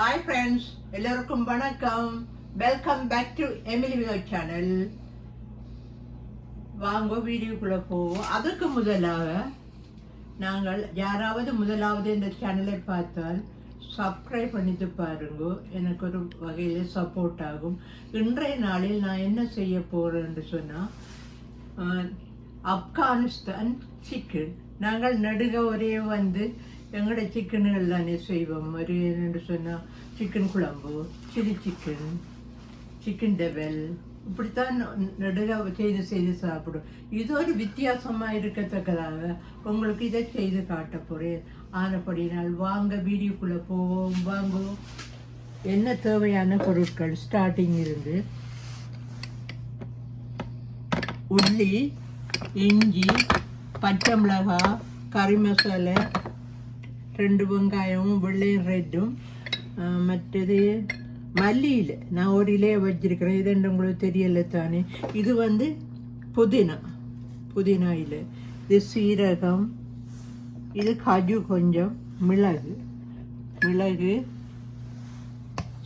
Hi friends எல்லோருக்கும் வணக்கம் welcome back to Emily Vigo channel வாங்க வீடியோக்குள்ளே போவோம் அதுக்கு முதலாக நாங்கள் யாராவது முதலாவது இந்த சேனலை பார்த்தால் சப்ஸ்கிரைப் பண்ணிட்டு பாருங்க எனக்கு ஒரு வகையில் சப்போர்ட் ஆகும் இன்றைய நாளில் நான் என்ன செய்ய போகிறேன்னு சொன்னால் ஆப்கானிஸ்தான் சிக்கன் நாங்கள் நடுக ஒரே வந்து எங்களோட சிக்கன்கள் தானே செய்வோம். ஒரு என்று சொன்னால் சிக்கன் குழம்பு சில்லி சிக்கன் சிக்கன் டெவல் இப்படித்தான் நடுக செய்து செய்து சாப்பிடும். இது ஒரு வித்தியாசமாக இருக்கத்தக்கதாக உங்களுக்கு இதை செய்து காட்ட போகிறேன் ஆனப்படினால் வாங்க வீடியோக்குள்ளே போவோம். வாங்குவோம் என்ன தேவையான பொருட்கள்? ஸ்டார்டிங் இருந்து உள்ளி இஞ்சி பச்சை மிளகாய் கறி மசாலா ரெண்டு வெங்காயமும் வெள்ளையும் ரெட்டும் மற்றது மல்லியில். நான் ஒரு இலையை வச்சிருக்கிறேன். இது ரெண்டு உங்களுக்கு தெரியல தானே. இது வந்து புதினா. புதினா இலை. இது சீரகம். இது காஜு கொஞ்சம். மிளகு. மிளகு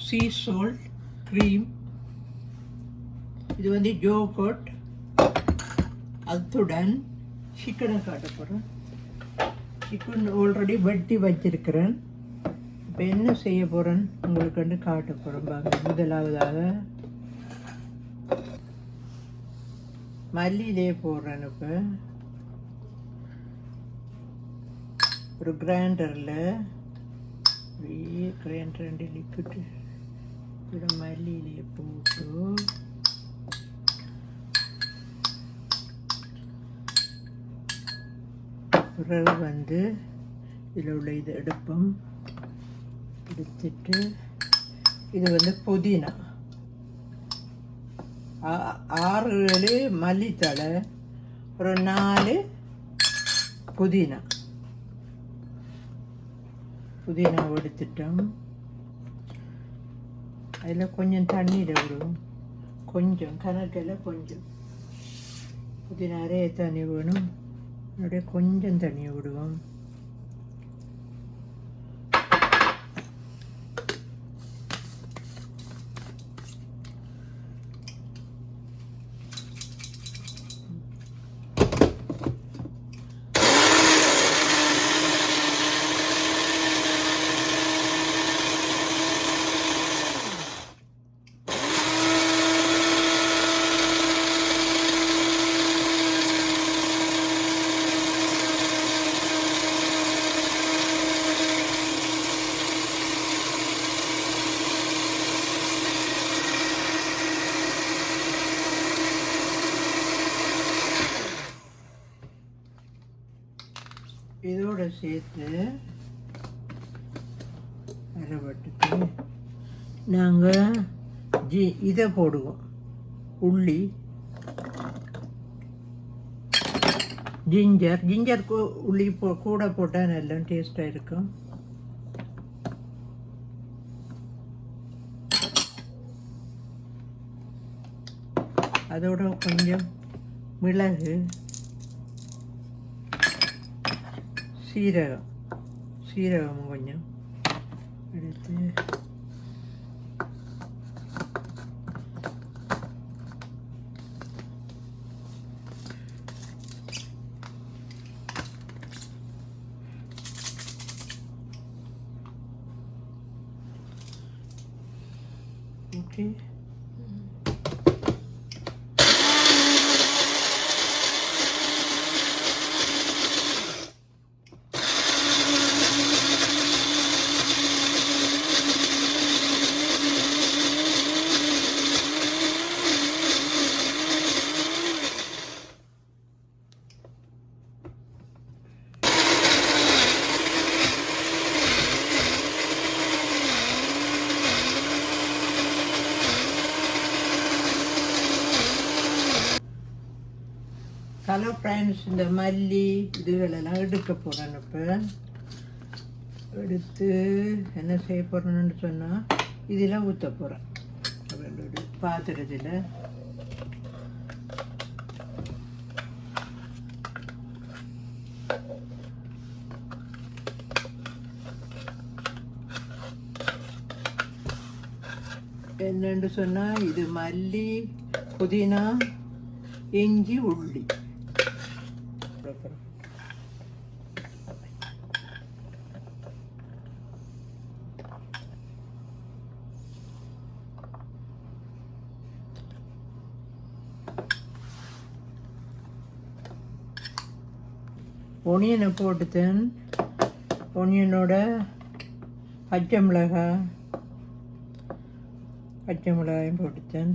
சீ சால்ட் க்ரீம் இது வந்து ஜோகோட் அத்துடன் சிக்கனை காட்ட போகிறேன் சிக்கன் ஆல்ரெடி வெட்டி வச்சிருக்கிறேன். இப்போ என்ன செய்ய போகிறேன் உங்களுக்கு வந்து காட்ட போகிறேன் பாருங்க. முதலாவதாக மல்லியிலே போடுறேன் இப்போ. ஒரு கிரைண்டரில் கிரைண்டர் ரெண்டு லிக்விட் ஒரு மல்லியிலே போட்டு பிறகு வந்து இதில் உள்ள இது எடுப்போம் எடுத்துட்டு இது வந்து புதினா. ஆறு ஏழு மல்லித்தலை ஒரு நாலு புதினா. புதினா எடுத்துட்டோம். அதில் கொஞ்சம் தண்ணீர் விடுவோம் கொஞ்சம் கணக்கில் கொஞ்சம். புதினாரே தண்ணி வேணும் அப்படியே கொஞ்சம் தண்ணியை விடுவோம் இதோட சேர்த்து அரைவட்டுக்கு நாங்கள் ஜி இதை போடுவோம். உள்ளி ஜிஞ்சர் ஜிஞ்சர் கூ- உள்ளி போ கூட போட்டால் நல்லா டேஸ்ட்டாக இருக்கும். அதோட கொஞ்சம் மிளகு சீரகம் சீரகம் கொஞ்சம் எடுத்து ஓகே ஹலோ ஃப்ரெண்ட்ஸ் இந்த மல்லி இதுகளெல்லாம் எடுக்க போகிறேன் இப்போ. எடுத்து என்ன செய்ய போகிறேன்னு சொன்னால் இதில் ஊற்ற போகிறேன் ஒரு பாத்திரத்தில். என்னென்று சொன்னால் இது மல்லி புதினா இஞ்சி உள்ளி. ஒனியனை போட்டுத்தேன். ஒனியனோட பச்சை மிளகாய் பச்சை மிளகாயும் போட்டுத்தேன்.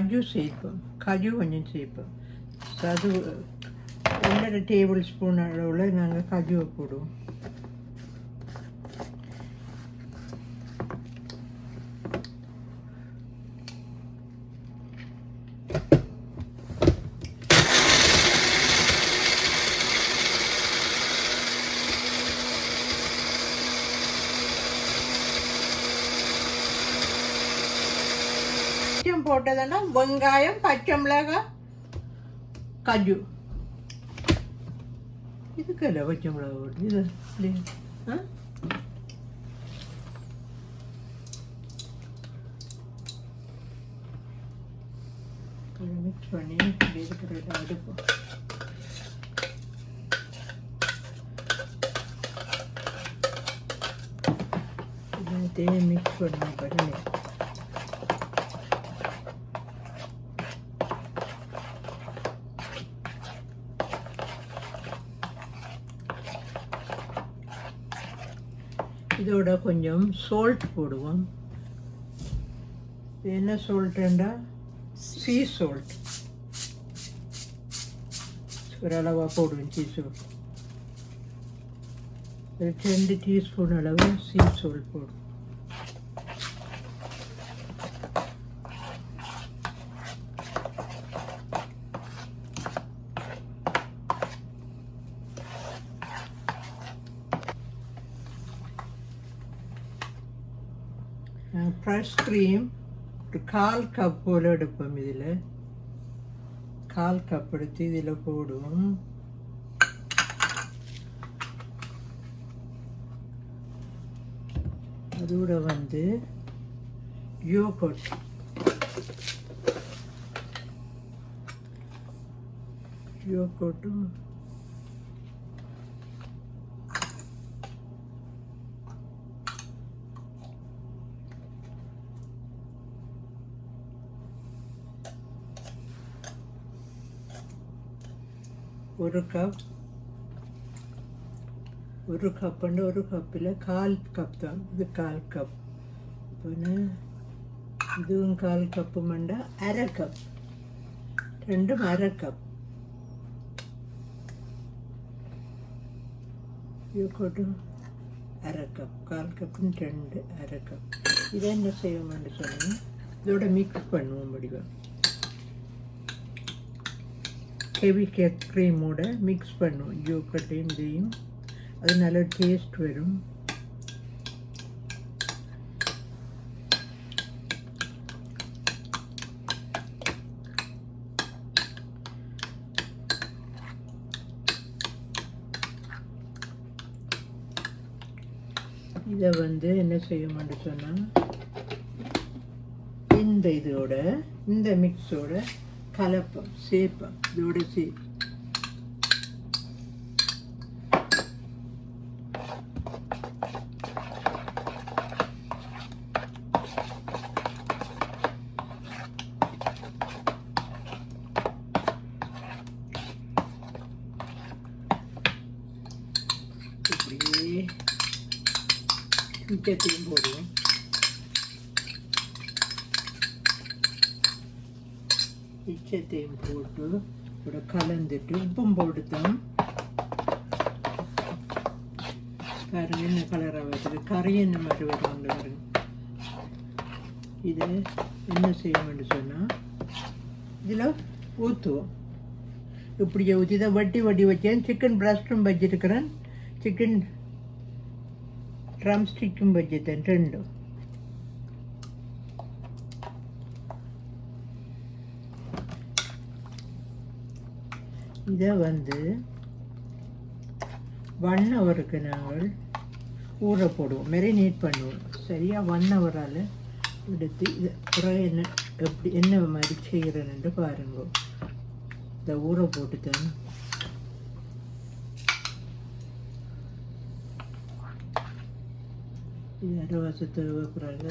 கஜு சேர்ப்போம் கஜு கொஞ்சம் சேர்ப்போம் அது ஒன்றரை டேபிள் ஸ்பூன் அளவில் நாங்கள் கஜுவை போடுவோம் கொஞ்சம் போட்டதுன்னா வெங்காயம் பச்சை மிளகாய் கஜு. இதுக்கு இல்லை பச்சை மிளகாய் போட்டு? இது இல்லையா? ஆ? மிக்ஸ் பண்ணி இருக்கிற இருக்கிறத அடுப்பு மிக்ஸ் பண்ணி பண்ணி இதோட கொஞ்சம் சால்ட் போடுவோம். என்ன சால்ட்டுண்டா சீ சால்ட் ஓரளவாக போடுவேன் சீ சால்ட் ரெண்டு டீஸ்பூன் அளவு சீ சால்ட் போடுவோம். ஃப்ரெஷ் க்ரீம் ஒரு கால் கப் போல் எடுப்போம் இதில். கால் கப் எடுத்து இதில் போடுவோம் அதோட வந்து யோகட் யோகட்டும் ஒரு கப் ஒரு கப்புன்னு ஒரு கப்பில் கால் கப் தான் இது கால் கப் இப்போ இதுவும் கால் கப்பு மண்டா அரை கப் ரெண்டும் அரை கப் இது கொடும் அரை கப் கால் கப்புன்னு ரெண்டு அரை கப் இதை என்ன செய்வோம்னு சொன்னால் இதோட மிக்ஸ் பண்ணுவோம் முடிவாக ஹெவி கேக் க்ரீமோட மிக்ஸ் பண்ணும். யோக்கட்டையும் இதையும். அது நல்ல டேஸ்ட் வரும். இதை வந்து என்ன செய்யணும்னு சொன்னால் இந்த இதோட இந்த மிக்ஸோட கலப்பம் சேப்பம் இதோட சே இப்படியே மிச்சத்தையும் போடுவோம். போட்டு இப்படி கலந்துட்டு உப்பும் போட்டுத்தோம் பாருங்க என்ன கலராக வருது. கறி என்ன மாதிரி வருவாங்க பாருங்க. இதை என்ன செய்யணும்னு சொன்னால் இதில் ஊற்றுவோம் இப்படி ஊற்றி தான் வட்டி வட்டி வச்சேன் சிக்கன் பிரஸ்டும் வச்சிருக்கிறேன். சிக்கன் ட்ரம் ஸ்டிக்கும் வச்சுட்டேன் ரெண்டும். இதை வந்து ஒன் ஹவருக்கு நாங்கள் ஊற போடுவோம் மெரினேட் பண்ணுவோம். சரியாக ஒன் ஹவரால் எடுத்து இதை பிறகு என்ன எப்படி என்ன மாதிரி செய்கிறேன்னு பாருங்க. இதை ஊற போட்டுட்டேன் இது அரவாசத்தை பிறகு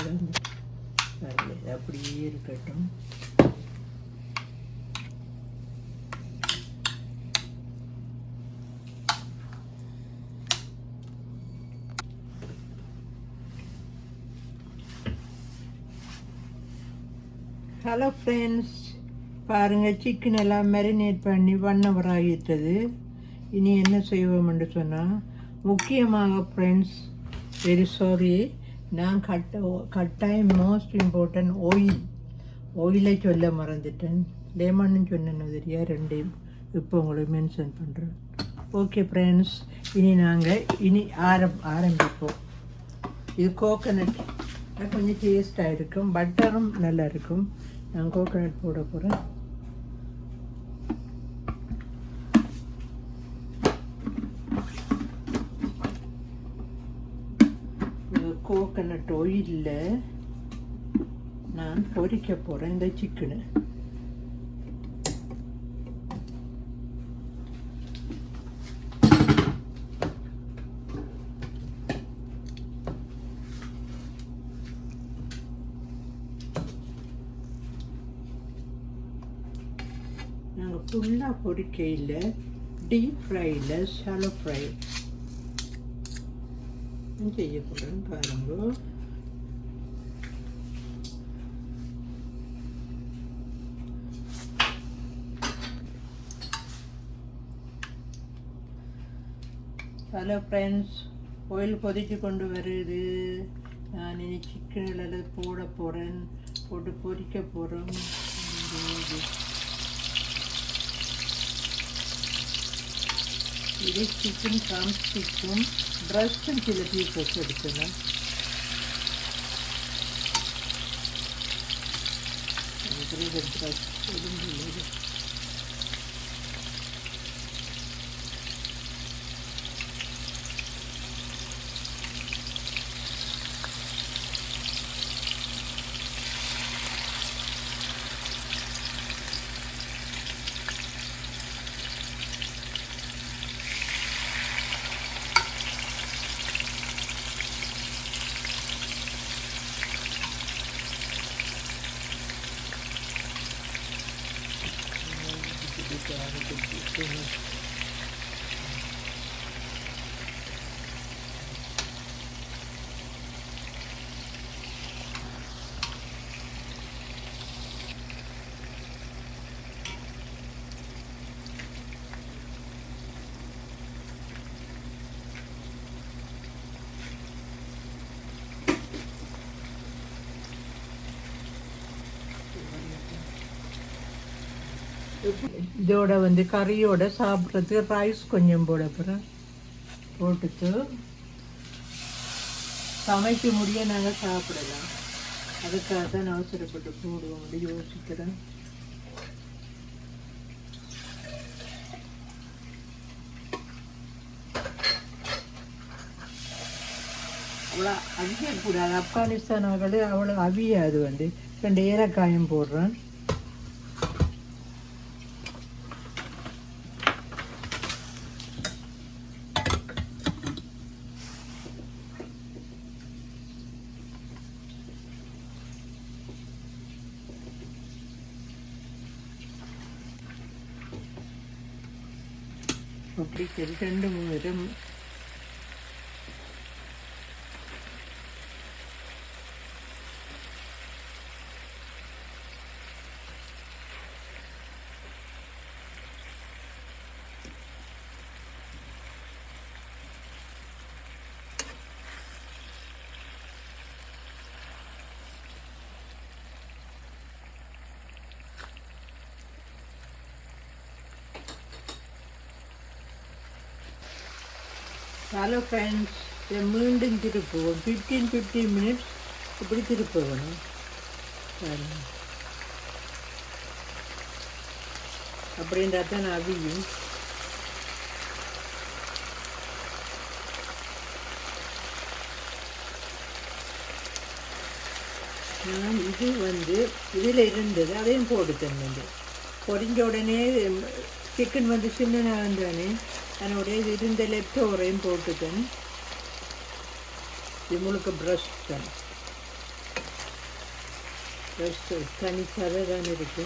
அப்படியே இருக்கட்டும். ஹலோ ஃப்ரெண்ட்ஸ் பாருங்கள் சிக்கன் எல்லாம் மேரினேட் பண்ணி ஒன் ஹவர் ஆகிட்டது இனி என்ன செய்வோம்னு சொன்னால் முக்கியமாக ஃப்ரெண்ட்ஸ் வெரி சாரி நான் கட்ட கட்டாயம் மோஸ்ட் இம்பார்ட்டன்ட் ஓயில் ஓயிலை சொல்ல மறந்துட்டேன். லெமன்னு சொன்னேன் தெரியா ரெண்டையும் இப்போ உங்களுக்கு மென்ஷன் பண்ணுறேன் ஓகே ஃப்ரெண்ட்ஸ் இனி நாங்கள் இனி ஆரம் ஆரம்பிப்போம். இது கோகனட் கொஞ்சம் டேஸ்ட்டாக இருக்கும். பட்டரும் நல்லா இருக்கும். நான் கோகனட் போட போகிறேன் கோகனட் ஒயிலில் நான் பொறிக்க போகிறேன் இந்த சிக்கனு நாங்கள் ஃபுல்லாக பொரிக்கையில் டீப் ஃப்ரையில் ஷாலோ ஃப்ரை செய்ய போகிறேன் பாருங்க. ஹலோ ஃப்ரெண்ட்ஸ் ஆயில் கொதிச்சு கொண்டு வருது. நான் இனி சிக்கன் சிக்கனில் போட போகிறேன் போட்டு பொரிக்க போகிறோம் இது சிக்கன் ட்ரம் ஸ்டிக்கும் ப்ரஷ்டும் சில பீசஸ் எடுக்கணும் ப்ரஷ் எதுவும் இதோட வந்து கறியோட சாப்பிட்றதுக்கு ரைஸ் கொஞ்சம் போட போகிறேன் போட்டுட்டு சமைக்க முடிய நாங்கள் சாப்பிடலாம் அதுக்காக தான் அவசரப்பட்டு போடுவோம் யோசிக்கிறேன் அவ்வளோ அவியக்கூடாது ஆப்கானிஸ்தான் அவர்கள் அவ்வளோ அவியாது வந்து ரெண்டு ஏலக்காயம் போடுறேன் அப்படி சரி ரெண்டு மூணு ஹலோ ஃப்ரெண்ட்ஸ் இதை மீண்டும் திருப்புவோம் ஃபிஃப்டீன் ஃபிஃப்டீன் மினிட்ஸ் இப்படி திருப்ப வேணும். அப்படின்றா தான் அவியும். நான் இது வந்து இதில் இருந்தது அதையும் போட்டு தந்தேன் பொறிஞ்ச உடனே சிக்கன் வந்து சின்ன தானே அதனுடைய இது இருந்த லெஃப்ட் ஓரையும் போட்டுட்டேன் இது ப்ரஷ் தான் ப்ரஷ் தனி சதை தான் இருக்கு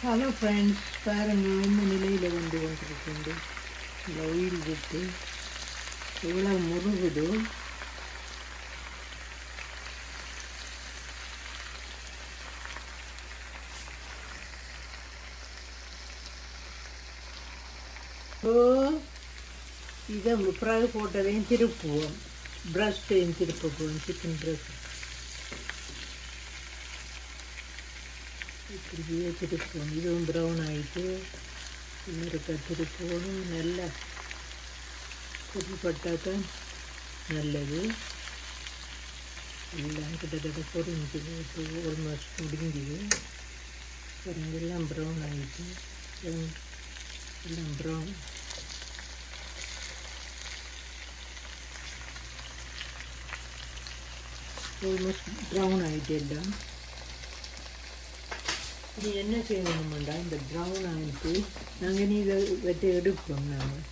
ஹலோ ஃப்ரெண்ட்ஸ் பாருங்க இந்த நிலையில் வந்து கொண்டிருக்கின்ற இந்த உயிர் விட்டு இவ்வளோ முருகுதோ இதை பிறகு போட்டதையும் திருப்புவோம். ப்ரஷ்டையும் திருப்ப போவோம் சிக்கன் ப்ரஷ் இப்படியே திருப்புவோம். இதுவும் ப்ரௌன் ஆகிட்டு இன்னொருக்க திருப்புவோம் நல்லா பொருள்பட்டால் தான் நல்லது. எல்லாம் கிட்டத்தட்ட பொரிஞ்சுது. இப்போ ஆல்மோஸ்ட் முடிஞ்சுது. பாருங்க எல்லாம் ப்ரௌன் ஆகிட்டு எல்லாம் ப்ரௌன் ஆல்மோஸ்ட் ப்ரௌன் ஆகிட்டு எல்லாம் இது என்ன செய்யணுமாண்டா இந்த ப்ரௌன் ஆகிட்டு நாங்கள் நீ இதை வெட்டி எடுப்போம் நாங்கள்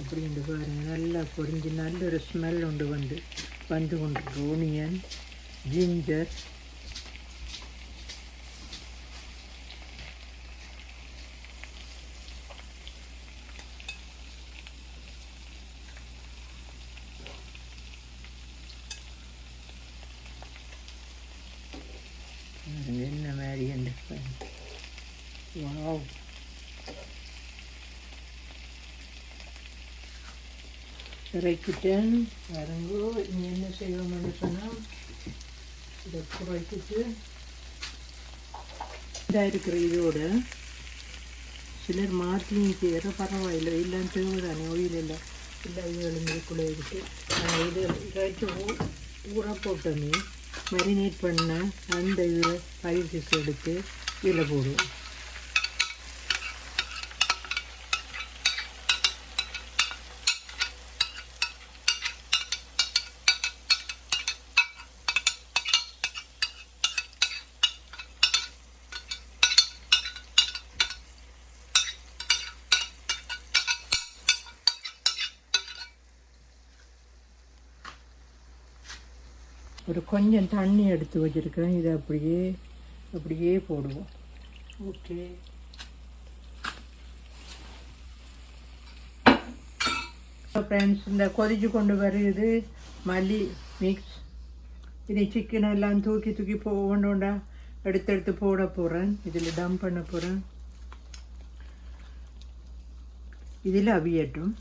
அப்படின்ட்டு பாருங்கள் நல்லா பொரிஞ்சு நல்ல ஒரு ஸ்மெல் உண்டு வந்து வந்து கொண்டு ஓனியன் ஜிஞ்சர் பாருங்க என்ன மாதிரி என்று வாவ் இறக்கிட்டேன் பாருங்கோ இனி என்ன செய்வோம்னு சொன்னால் இதை குறைச்சிட்டு இதாக இருக்கிற இதோட சிலர் மாற்றியும் செய்கிற பரவாயில்லை இல்லைன்னு தேவைதானே ஒயில் இல்லை இல்லை இதுகளும் இதுக்குள்ளே இருக்குது நான் இது இறைச்சி ஊற போட்டோமே மேரினேட் பண்ண அந்த இது பயிர் எடுத்து இதில் போடுவோம் ஒரு கொஞ்சம் தண்ணி எடுத்து வச்சுருக்கேன் இதை அப்படியே அப்படியே போடுவோம். ஓகே. ஃப்ரெண்ட்ஸ் இந்த கொதிச்சு கொண்டு வருது. மல்லி மிக்ஸ் இது சிக்கன் எல்லாம் தூக்கி தூக்கி போ ஒன்று எடுத்து எடுத்து போட போகிறேன் இதில் டம்ப் பண்ண போகிறேன் இதில் அவியட்டும்.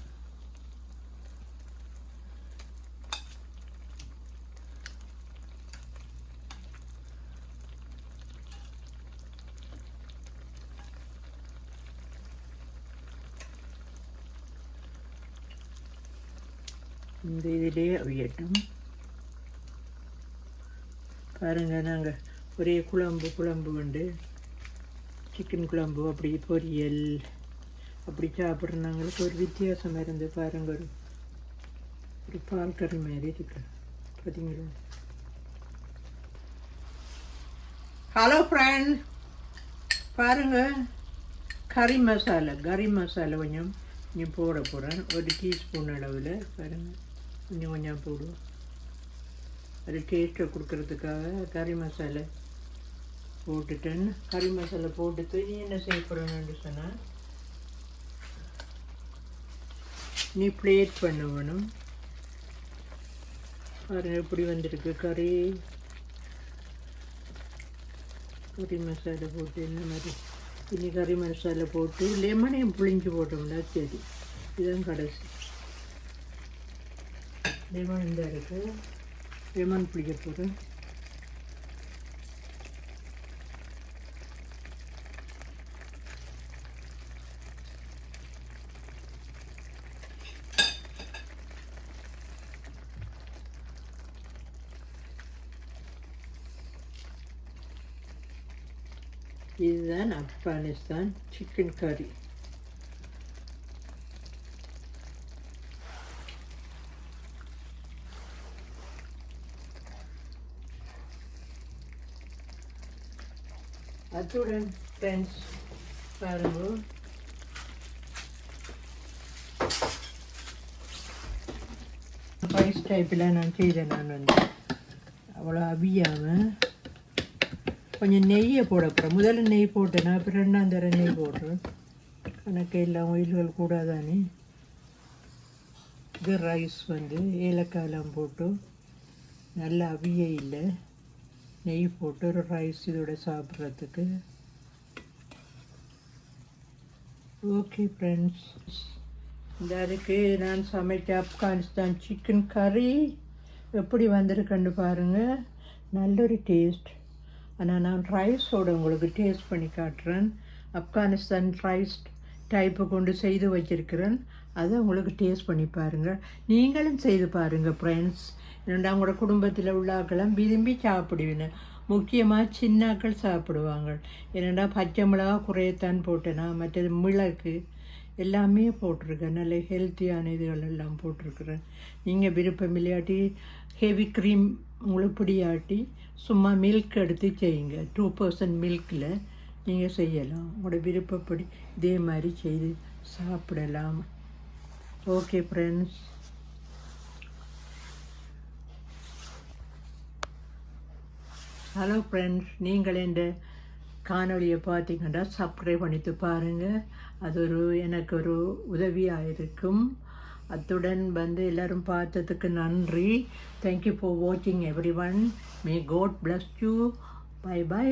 இந்த இதிலே அவியட்டும் பாருங்கள் நாங்கள் ஒரே குழம்பு குழம்பு உண்டு. சிக்கன் குழம்பு அப்படி பொரியல் அப்படி சாப்பிட்றவங்களுக்கு ஒரு வித்தியாசம் இருந்து பாருங்க ஒரு ஒரு பால் கறி மாதிரி இருக்கு. பார்த்தீங்களா ஹலோ ஃப்ரெண்ட் பாருங்க கறி மசாலா கறி மசாலா கொஞ்சம் கொஞ்சம் போட போகிறேன் ஒரு டீஸ்பூன் அளவில் பாருங்கள் கொஞ்சம் கொஞ்சம் போடுவோம் அது டேஸ்ட்டை கொடுக்கறதுக்காக கறி மசாலா போட்டுட்டேன்னு கறி மசாலா போட்டுட்டு நீ என்ன செய்யப்படணும்னு சொன்னால் நீ பிளேட் பண்ண வேணும். பாருங்க எப்படி வந்திருக்கு கறி கறி மசாலா போட்டு என்ன மாதிரி இனி கறி மசாலா போட்டு லெமனையும் புளிஞ்சு போட்டோம்னா சரி. இதுதான் கடைசி. லெமன் இந்த இருக்குது லெமன் பிடிக்க போகிறேன் இதுதான் ஆப்கானிஸ்தான் சிக்கன் கறி அத்துடன் ஃப்ரெண்ட்ஸ் பாருங்க ரைஸ் டைப்பில் நான் செய்தேன் நான் வந்து. அவ்வளோ அவியாமல் கொஞ்சம் நெய்யை போட போகிறேன் முதல்ல நெய் போட்டேன் அப்புறம் ரெண்டாம் தர நெய் போடுறேன். எனக்கு எல்லா ஒயில்கள் கூடாதானே? இது ரைஸ் வந்து ஏலக்காயெல்லாம் போட்டு நல்லா அவிய இல்லை. நெய் போட்டு ஒரு ரைஸ் இதோட சாப்பிட்றதுக்கு. ஓகே ஃப்ரெண்ட்ஸ் இந்த அதுக்கு நான் சமைத்த ஆப்கானிஸ்தான் சிக்கன் கறி எப்படி வந்திருக்குன்னு பாருங்கள் நல்லொரு டேஸ்ட் ஆனால் நான் ரைஸோட உங்களுக்கு டேஸ்ட் பண்ணி காட்டுறேன். ஆப்கானிஸ்தான் ரைஸ் டைப்பு கொண்டு செய்து வச்சிருக்கிறேன். அது உங்களுக்கு டேஸ்ட் பண்ணி பாருங்கள் நீங்களும் செய்து பாருங்கள் ஃப்ரெண்ட்ஸ் என்னடா உங்களோட குடும்பத்தில் உள்ளாக்கெல்லாம் விரும்பி சாப்பிடுவீங்க. முக்கியமாக சின்னாக்கள் சாப்பிடுவாங்க. என்னடா பச்சை மிளகா குறையத்தான் போட்டேனா மற்றது மிளகு எல்லாமே போட்டிருக்கேன். நல்ல ஹெல்த்தியான இதுகள் எல்லாம் போட்டிருக்கிறேன். நீங்கள் விருப்பம் இல்லாட்டி ஹெவி க்ரீம் உங்களுக்கு பிடியாட்டி சும்மா மில்க் எடுத்து செய்யுங்க. டூ பர்சன்ட் மில்கில் நீங்கள் செய்யலாம். உங்களோட விருப்பப்படி இதே மாதிரி செய்து சாப்பிடலாம். ஓகே ஃப்ரெண்ட்ஸ் ஹலோ ஃப்ரெண்ட்ஸ் நீங்கள் இந்த காணொலியை பார்த்தீங்கன்னா சப்ஸ்கிரைப் பண்ணிட்டு பாருங்கள் அது ஒரு எனக்கு ஒரு உதவியாக இருக்கும். அத்துடன் வந்து எல்லோரும் பார்த்ததுக்கு நன்றி. தேங்க்யூ ஃபார் வாட்சிங் everyone may God bless you bye bye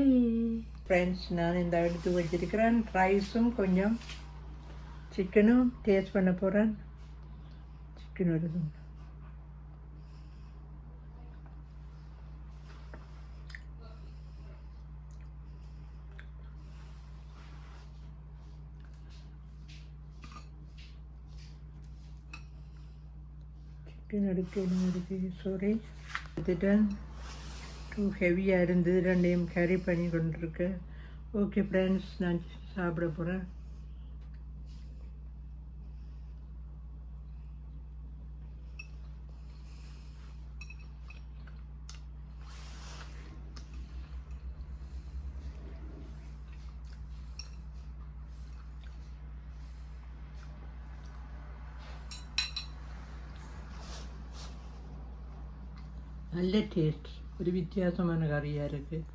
friends நான் இந்த எடுத்து வச்சிருக்கிறேன் ரைஸும் கொஞ்சம் சிக்கனும் டேஸ்ட் பண்ண போகிறேன் சிக்கன் வருது சிக்கன் எடுக்கணும் இருக்கு சாரி எடுத்துட்டேன் டூ ஹெவியாக இருந்தது. ரெண்டையும் கேரி பண்ணி கொண்டிருக்கு. ஓகே ஃப்ரெண்ட்ஸ் நான் சாப்பிட போகிறேன் நல்ல டேஸ்ட் ஒரு வித்தியாசமான கறியாக இருக்குது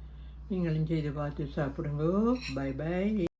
நீங்களும் செய்து பார்த்து சாப்பிடுங்க பை பை